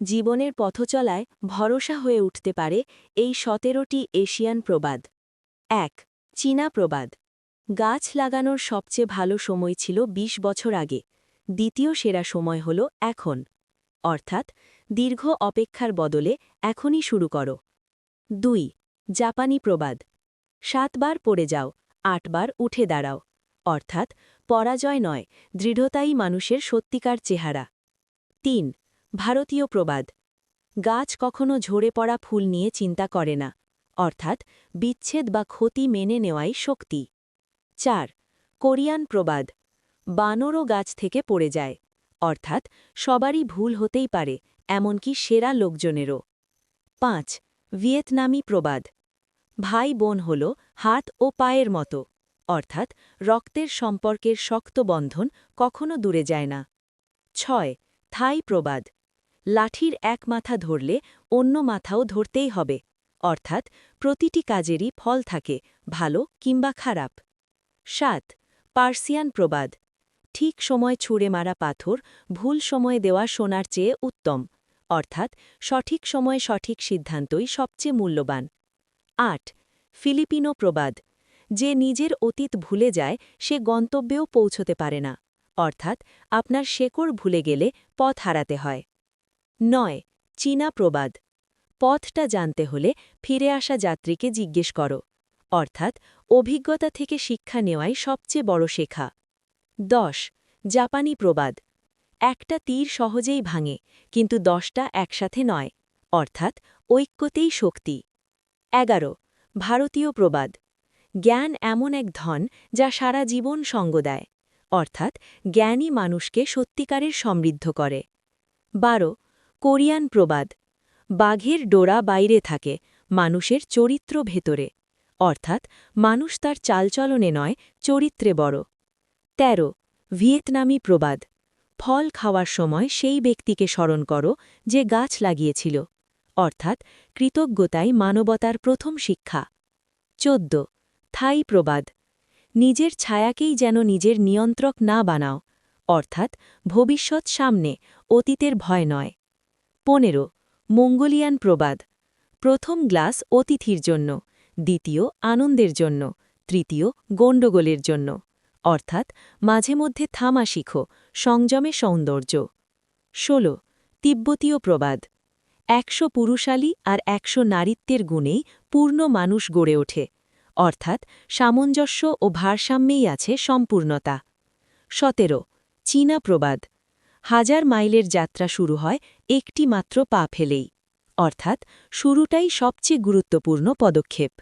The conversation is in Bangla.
জীবনের পথচলায় ভরসা হয়ে উঠতে পারে এই সতেরোটি এশিয়ান প্রবাদ। এক, চীনা প্রবাদ। গাছ লাগানোর সবচেয়ে ভালো সময় ছিল ২০ বছর আগে। দ্বিতীয় সেরা সময় হল এখন। অর্থাৎ, দীর্ঘ অপেক্ষার বদলে এখনই শুরু করো। দুই, জাপানি প্রবাদ। সাতবার পড়ে যাও, আটবার উঠে দাঁড়াও। অর্থাৎ, পরাজয় নয়, দৃঢ়তাই মানুষের সত্যিকার চেহারা। তিন ভারতীয় প্রবাদ। গাছ কখনো ঝরে পড়া ফুল নিয়ে চিন্তা করে না, অর্থাৎ বিচ্ছেদ বা ক্ষতি মেনে নেওয়াই শক্তি। চার, কোরিয়ান প্রবাদ। বানরও গাছ থেকে পড়ে যায়, অর্থাৎ সবারই ভুল হতেই পারে, এমনকি সেরা লোকজনেরও। পাঁচ, ভিয়েতনামি প্রবাদ। ভাই বোন হল হাত ও পায়ের মতো, অর্থাৎ রক্তের সম্পর্কের শক্ত বন্ধন কখনো দূরে যায় না। ছয়, থাই প্রবাদ। লাঠির এক মাথা ধরলে অন্য মাথাও ধরতেই হবে, অর্থাৎ প্রতিটি কাজেরই ফল থাকে, ভালো কিংবা খারাপ। সাত, পার্সিয়ান প্রবাদ। ঠিক সময় ছুঁড়ে মারা পাথর, ভুল সময়ে দেওয়া সোনার চেয়ে উত্তম, অর্থাৎ সঠিক সময়ে সঠিক সিদ্ধান্তই সবচেয়ে মূল্যবান। আট, ফিলিপিনো প্রবাদ। যে নিজের অতীত ভুলে যায়, সে গন্তব্যেও পৌঁছতে পারে না, অর্থাৎ আপনার শেকড় ভুলে গেলে পথ হারাতে হয়। নয়, চীনা প্রবাদ। পথটা জানতে হলে ফিরে আসা যাত্রীকে জিজ্ঞেস করো। অর্থাৎ, অভিজ্ঞতা থেকে শিক্ষা নেওয়াই সবচেয়ে বড় শেখা। দশ, জাপানি প্রবাদ। একটা তীর সহজেই ভাঙে, কিন্তু দশটা একসাথে নয়, অর্থাৎ ঐক্যতেই শক্তি। এগারো, ভারতীয় প্রবাদ। জ্ঞান এমন এক ধন যা সারা জীবন সঙ্গ দেয়, অর্থাৎ জ্ঞানই মানুষকে সত্যিকারের সমৃদ্ধ করে। বারো কোরিয়ান প্রবাদ, বাঘের ডোরা বাইরে থাকে মানুষের চরিত্র ভেতরে। অর্থাৎ মানুষ তার চালচলনে নয়, চরিত্রে বড়। ১৩ ভিয়েতনামি প্রবাদ, ফল খাওয়ার সময় সেই ব্যক্তিকে স্মরণ করো যে গাছ লাগিয়েছিল। অর্থাৎ কৃতজ্ঞতাই মানবতার প্রথম শিক্ষা। চোদ্দ, থাই প্রবাদ, নিজের ছায়াকেই যেন নিজের নিয়ন্ত্রক না বানাও। অর্থাৎ ভবিষ্যৎ সামনে, অতীতের ভয় নয়। পনেরো, মঙ্গোলিয়ান প্রবাদ। প্রথম গ্লাস অতিথির জন্য, দ্বিতীয় আনন্দের জন্য, তৃতীয় গণ্ডগোলের জন্য। অর্থাৎ, মাঝে মধ্যে থামা শিখো, সংযমে সৌন্দর্য। ১৬ তিব্বতীয় প্রবাদ। একশো পুরুষালী আর একশো নারীত্বের গুণেই পূর্ণ মানুষ গড়ে ওঠে। অর্থাৎ, সামঞ্জস্য ও ভারসাম্যেই আছে সম্পূর্ণতা। সতেরো, চীনা প্রবাদ। হাজার মাইলের যাত্রা শুরু হয় একটি মাত্র পা ফেলেই। অর্থাৎ শুরুটাই সবচেয়ে গুরুত্বপূর্ণ পদক্ষেপ।